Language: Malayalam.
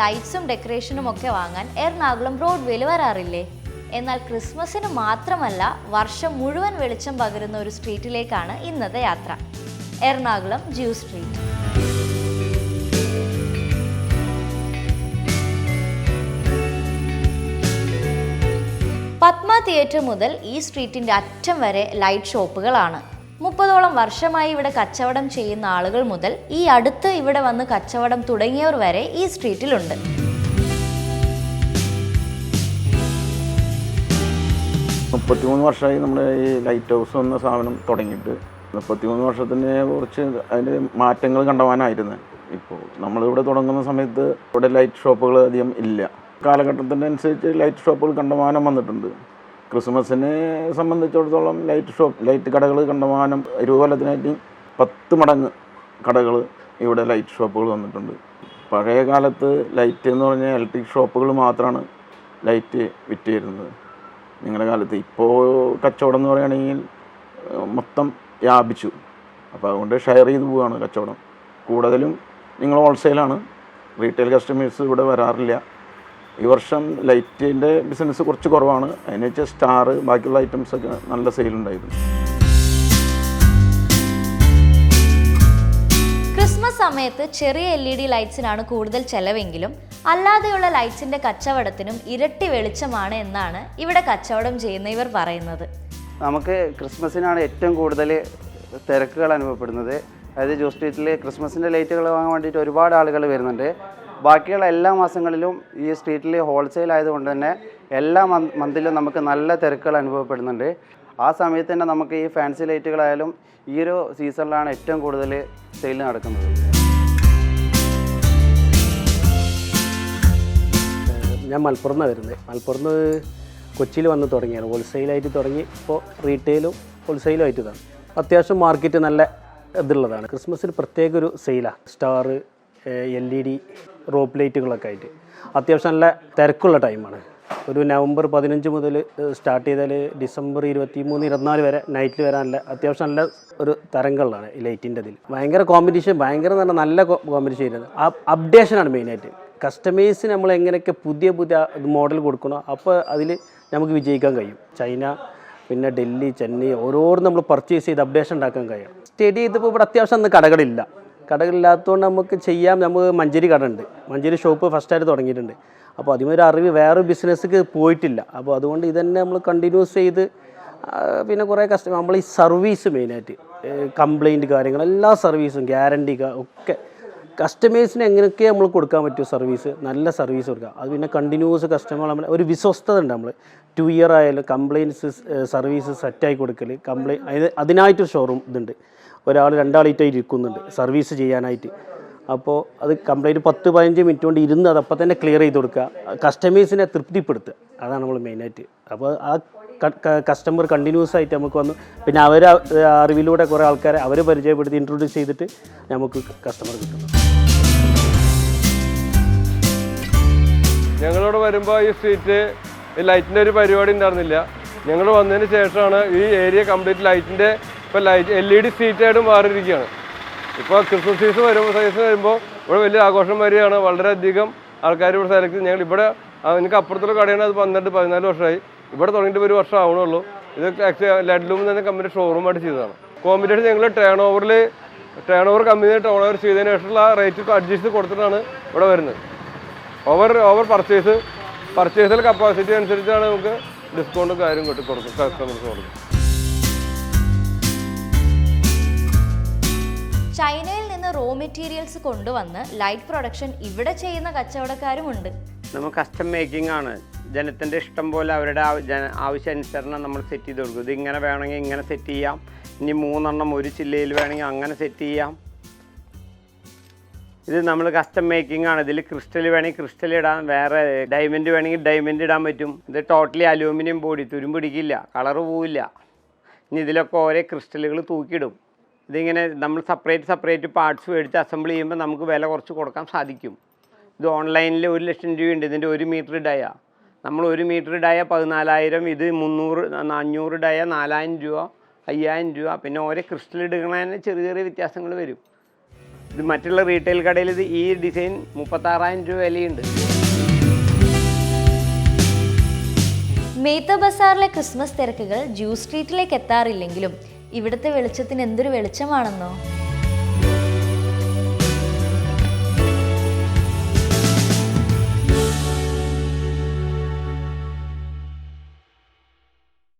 ലൈറ്റ്സും ഡെക്കറേഷനും ഒക്കെ വാങ്ങാൻ എറണാകുളം ബ്രോഡ്വേയിൽ വരാറില്ലേ? എന്നാൽ ക്രിസ്മസിന് മാത്രമല്ല വർഷം മുഴുവൻ വെളിച്ചം പകരുന്ന ഒരു സ്ട്രീറ്റിലേക്കാണ് ഇന്നത്തെ യാത്ര. Ernakulam Jew street. Padma theatre മുതൽ ഈ സ്ട്രീറ്റിന്റെ അറ്റം വരെ ലൈറ്റ് ഷോപ്പുകളാണ്. മുപ്പതോളം വർഷമായി ഇവിടെ കച്ചവടം ചെയ്യുന്ന ആളുകൾ മുതൽ ഈ അടുത്ത് ഇവിടെ വന്ന് കച്ചവടം തുടങ്ങിയവർ വരെ ഈ സ്ട്രീറ്റിലുണ്ട്. മുപ്പത്തിമൂന്ന് വർഷമായി നമ്മുടെ ഈ ലൈറ്റ് ഹൗസ് എന്ന സാധനം തുടങ്ങിയിട്ട് മുപ്പത്തിമൂന്ന് വർഷത്തിന് കുറച്ച് അതിന്റെ മാറ്റങ്ങൾ കണ്ടവാനായിരുന്നു. ഇപ്പോൾ നമ്മളിവിടെ തുടങ്ങുന്ന സമയത്ത് ഇവിടെ ലൈറ്റ് ഷോപ്പുകൾ അധികം ഇല്ല. കാലഘട്ടത്തിനനുസരിച്ച് ലൈറ്റ് ഷോപ്പുകൾ കണ്ടമാനം വന്നിട്ടുണ്ട്. ക്രിസ്മസിനെ സംബന്ധിച്ചിടത്തോളം ലൈറ്റ് ഷോപ്പ് ലൈറ്റ് കടകൾ കണ്ടമാനം ഇരുകൊല്ലത്തിനായിട്ട് പത്ത് മടങ്ങ് കടകൾ ഇവിടെ ലൈറ്റ് ഷോപ്പുകൾ വന്നിട്ടുണ്ട്. പഴയ കാലത്ത് ലൈറ്റ് എന്ന് പറഞ്ഞാൽ ഇലക്ട്രിക് ഷോപ്പുകൾ മാത്രമാണ് ലൈറ്റ് വിറ്റിരുന്നത്. നിങ്ങളുടെ കാലത്ത് ഇപ്പോൾ കച്ചവടം എന്ന് പറയുകയാണെങ്കിൽ മൊത്തം വ്യാപിച്ചു. അപ്പോൾ അതുകൊണ്ട് ഷെയർ ചെയ്ത് പോവുകയാണ് കച്ചവടം. കൂടുതലും നിങ്ങൾ ഹോൾസെയിലാണ്. റീറ്റെയിൽ കസ്റ്റമേഴ്സ് ഇവിടെ വരാറില്ല. ഈ വർഷം ലൈറ്റിന്റെ ബിസിനസ് കുറച്ച് കുറവാണ്. അതിന് വെച്ചാൽ സ്റ്റാർ ബാക്കിയുള്ള ഐറ്റംസ് ഒക്കെ നല്ല സെയിൽ ഉണ്ടായിരുന്നു. ക്രിസ്മസ് സമയത്ത് ചെറിയ എൽ ഇ ഡി ലൈറ്റ്സിനാണ് കൂടുതൽ ചെലവെങ്കിലും അല്ലാതെയുള്ള ലൈറ്റ്സിന്റെ കച്ചവടത്തിനും ഇരട്ടി വെളിച്ചമാണ് എന്നാണ് ഇവിടെ കച്ചവടം ചെയ്യുന്ന ഇവർ പറയുന്നത്. നമുക്ക് ക്രിസ്മസിനാണ് ഏറ്റവും കൂടുതൽ തിരക്കുകൾ അനുഭവപ്പെടുന്നത്. അതായത് ജോസ് സ്ട്രീറ്റിൽ ക്രിസ്മസിന്റെ ലൈറ്റുകൾ വാങ്ങാൻ വേണ്ടിയിട്ട് ഒരുപാട് ആളുകൾ വരുന്നുണ്ട്. ബാക്കിയുള്ള എല്ലാ മാസങ്ങളിലും ഈ സ്ട്രീറ്റിൽ ഹോൾസെയിൽ ആയതുകൊണ്ട് തന്നെ എല്ലാ മന്ത് മന്തിലും നമുക്ക് നല്ല തിരക്കുകൾ അനുഭവപ്പെടുന്നുണ്ട്. ആ സമയത്ത് തന്നെ നമുക്ക് ഈ ഫാൻസി ലൈറ്റുകളായാലും ഈ ഒരു സീസണിലാണ് ഏറ്റവും കൂടുതൽ സെയിൽ നടക്കുന്നത്. ഞാൻ മലപ്പുറം നിന്നാണ് വരുന്നത്. മലപ്പുറം കൊച്ചിയിൽ വന്ന് തുടങ്ങിയാണ്. ഹോൾസെയിലായിട്ട് തുടങ്ങി ഇപ്പോൾ റീറ്റെയിലും ഹോൾസെയിലും ആയിട്ട് ഇതാണ്. അത്യാവശ്യം മാർക്കറ്റ് നല്ല ഇതുള്ളതാണ്. ക്രിസ്മസിന് പ്രത്യേക ഒരു സെയിലാണ് star L E D rope ലൈറ്റുകളൊക്കെ ആയിട്ട്. അത്യാവശ്യം നല്ല തിരക്കുള്ള ടൈമാണ്. ഒരു നവംബർ പതിനഞ്ച് മുതൽ സ്റ്റാർട്ട് ചെയ്താൽ ഡിസംബർ ഇരുപത്തി മൂന്ന് ഇരുപത്തിനാല് വരെ നൈറ്റിൽ വരാനുള്ള അത്യാവശ്യം നല്ല ഒരു തരങ്ങളിലാണ് ഈ ലൈറ്റിന്റെ ഇതിൽ ഭയങ്കര കോമ്പറ്റീഷൻ ഭയങ്കര പറഞ്ഞാൽ നല്ല കോമ്പറ്റീഷൻ ചെയ്യുന്നത് അപ്ഡേഷനാണ് മെയിനായിട്ട് കസ്റ്റമേഴ്സിന് നമ്മൾ എങ്ങനെയൊക്കെ പുതിയ പുതിയ മോഡൽ കൊടുക്കണോ അപ്പോൾ അതിൽ നമുക്ക് വിജയിക്കാൻ കഴിയും. ചൈന പിന്നെ ഡൽഹി ചെന്നൈ ഓരോന്നും നമ്മൾ പർച്ചേസ് ചെയ്ത് അപ്ഡേഷൻ ഉണ്ടാക്കാൻ കഴിയും. സ്റ്റഡി ചെയ്തപ്പോൾ ഇവിടെ അത്യാവശ്യം അന്ന് കടകളില്ല. കടകളില്ലാത്തതുകൊണ്ട് നമുക്ക് ചെയ്യാം. നമുക്ക് മഞ്ചേരി കട ഉണ്ട് മഞ്ചേരി ഷോപ്പ് ഫസ്റ്റായിട്ട് തുടങ്ങിയിട്ടുണ്ട്. അപ്പോൾ അതിമൊരു അറിവ് വേറെ ബിസിനസ്സിക്ക് പോയിട്ടില്ല. അപ്പോൾ അതുകൊണ്ട് ഇതന്നെ നമ്മൾ കണ്ടിന്യൂസ് ചെയ്ത് പിന്നെ കുറേ കസ്റ്റമർ നമ്മൾ ഈ സർവീസ് മെയിനായിട്ട് കംപ്ലൈന്റ് കാര്യങ്ങൾ എല്ലാ സർവീസും ഗ്യാരണ്ടി ഒക്കെ കസ്റ്റമേഴ്സിന് എങ്ങനെയൊക്കെ നമ്മൾ കൊടുക്കാൻ പറ്റുമോ സർവീസ് നല്ല സർവീസ് കൊടുക്കുക. അത് പിന്നെ കണ്ടിന്യൂസ് കസ്റ്റമർ നമ്മൾ ഒരു വിശ്വസ്തത ഉണ്ട് നമ്മൾ ടു ഇയർ ആയാലും കംപ്ലയിൻസ് സർവീസ് സെറ്റായി കൊടുക്കൽ കംപ്ലൈൻ അതിന് അതിനായിട്ടൊരു ഷോറൂം ഇതുണ്ട്. ഒരാൾ രണ്ടാളായിട്ടായി ഇരിക്കുന്നുണ്ട്. സർവീസ് ചെയ്യാനായിട്ട്. അപ്പോൾ അത് കംപ്ലൈന്റ് പത്ത് പതിനഞ്ച് മിനിറ്റ് കൊണ്ട് ഇരുന്ന് അതപ്പോൾ തന്നെ ക്ലിയർ ചെയ്ത് കൊടുക്കുക. കസ്റ്റമേഴ്സിനെ തൃപ്തിപ്പെടുത്തുക. അതാണ് നമ്മൾ മെയിനായിട്ട് അപ്പോൾ ആ കസ്റ്റമർ കണ്ടിന്യൂസ് ആയിട്ട് നമുക്ക് വന്നു പിന്നെ അവർ അറിവിലൂടെ കുറേ ആൾക്കാരെ അവരെ പരിചയപ്പെടുത്തി ഇൻട്രൊഡ്യൂസ് ചെയ്തിട്ട് നമുക്ക് കസ്റ്റമർ കിട്ടുന്നു. ഞങ്ങളിവിടെ വരുമ്പോൾ ഈ സ്ട്രീറ്റ് ലൈറ്റിന്റെ ഒരു പരിപാടി ഉണ്ടായിരുന്നില്ല. ഞങ്ങൾ വന്നതിന് ശേഷമാണ് ഈ ഏരിയ കംപ്ലീറ്റ് ലൈറ്റിന്റെ ഇപ്പോൾ ലൈറ്റ് എൽ ഇ ഡി സ്ട്രീറ്റായിട്ട് മാറിയിരിക്കുകയാണ്. ഇപ്പോൾ ക്രിസ്മസ് സീസൺ വരുമ്പോൾ സീസൺ വരുമ്പോൾ ഇവിടെ വലിയ ആഘോഷം വരികയാണ്. വളരെയധികം ആൾക്കാർ ഇവിടെ സെലക്ട് ഞങ്ങൾ ഇവിടെ എനിക്ക് അപ്പുറത്തുള്ള കടയാണ്. അത് പന്ത്രണ്ട് പതിനാല് വർഷമായി. ഇവിടെ തുടങ്ങിയിട്ട് ഒരു വർഷം ആവണുള്ളൂ ഇത് ആക്ച്വലി ലെഡ്ലൂം തന്നെ കമ്പനി ഷോറൂമായിട്ട് ചെയ്തതാണ്. കോമ്പിനേഷൻ ഞങ്ങൾ ടേൺ ഓവറിൽ turn over company turn over ചെയ്തതിന് ശേഷമുള്ള റേറ്റ് അഡ്ജസ്റ്റ് കൊടുത്തിട്ടാണ് ഇവിടെ വരുന്നത്. ഓവർ ഓവർ പർച്ചേസ് പർച്ചേസിൽ കപ്പാസിറ്റി അനുസരിച്ചാണ് നമുക്ക് ഡിസ്കൗണ്ട് കാര്യം കിട്ടി കൊടുക്കും കസ്റ്റമേഴ്സ് കൊടുക്കും. ചൈനയിൽ നിന്ന് റോ മെറ്റീരിയൽസ് കൊണ്ടുവന്ന് ലൈറ്റ് പ്രൊഡക്ഷൻ ഇവിടെ ചെയ്യുന്ന കച്ചവടക്കാരുമുണ്ട് നമ്മൾ കസ്റ്റം മേക്കിംഗ് ആണ്. ജനത്തിന്റെ ഇഷ്ടം പോലെ അവരുടെ ആവശ്യാനുസരണം നമ്മൾ സെറ്റ് ചെയ്ത് കൊടുക്കും. ഇത് ഇങ്ങനെ വേണമെങ്കിൽ ഇങ്ങനെ സെറ്റ് ചെയ്യാം. ഇനി മൂന്നെണ്ണം ഒരു ചില്ലയിൽ വേണമെങ്കിൽ അങ്ങനെ സെറ്റ് ചെയ്യാം. ഇത് നമ്മൾ കസ്റ്റം മേക്കിംഗ് ആണ്. ഇതിൽ ക്രിസ്റ്റൽ വേണമെങ്കിൽ ക്രിസ്റ്റൽ ഇടാം. വേറെ ഡയമണ്ട് വേണമെങ്കിൽ ഡയമണ്ട് ഇടാൻ പറ്റും. ഇത് ടോട്ടലി അലൂമിനിയം ബോഡി തുരുമ്പിടിക്കില്ല കളറ് പോവില്ല. ഇനി ഇതിലൊക്കെ ഓരോ ക്രിസ്റ്റലുകൾ തൂക്കിയിടും. ഇതിങ്ങനെ നമ്മൾ സെപ്പറേറ്റ് സെപ്പറേറ്റ് പാർട്സ് മേടിച്ച് അസംബിൾ ചെയ്യുമ്പോൾ നമുക്ക് വില കുറച്ച് കൊടുക്കാൻ സാധിക്കും. ഇത് ഓൺലൈനിൽ ഒരു ലക്ഷം രൂപയുണ്ട്. ഇതിന്റെ ഒരു മീറ്റർ ഡയ നമ്മൾ ഒരു മീറ്റർ ഡയ പതിനാലായിരം ഇത് മുന്നൂറ് അഞ്ഞൂറ് ഡയ നാലായിരം രൂപ അയ്യായിരം രൂപ പിന്നെ ഓരോ ക്രിസ്റ്റൽ എടുക്കുന്നതിന് ചെറിയ ചെറിയ വ്യത്യാസങ്ങൾ വരും. ഇത് മറ്റുള്ള റീറ്റെയിൽ കടയിൽ ഇത് ഈ ഡിസൈൻ മുപ്പത്താറായിരം രൂപ വിലയുണ്ട്. മേത്ത ബസാറിലെ ക്രിസ്മസ് തിരക്കുകൾ ജ്യൂസ് സ്ട്രീറ്റിലേക്ക് എത്താറില്ലെങ്കിലും ഇവിടുത്തെ വെളിച്ചത്തിന് എന്തൊരു വെളിച്ചമാണെന്നോ?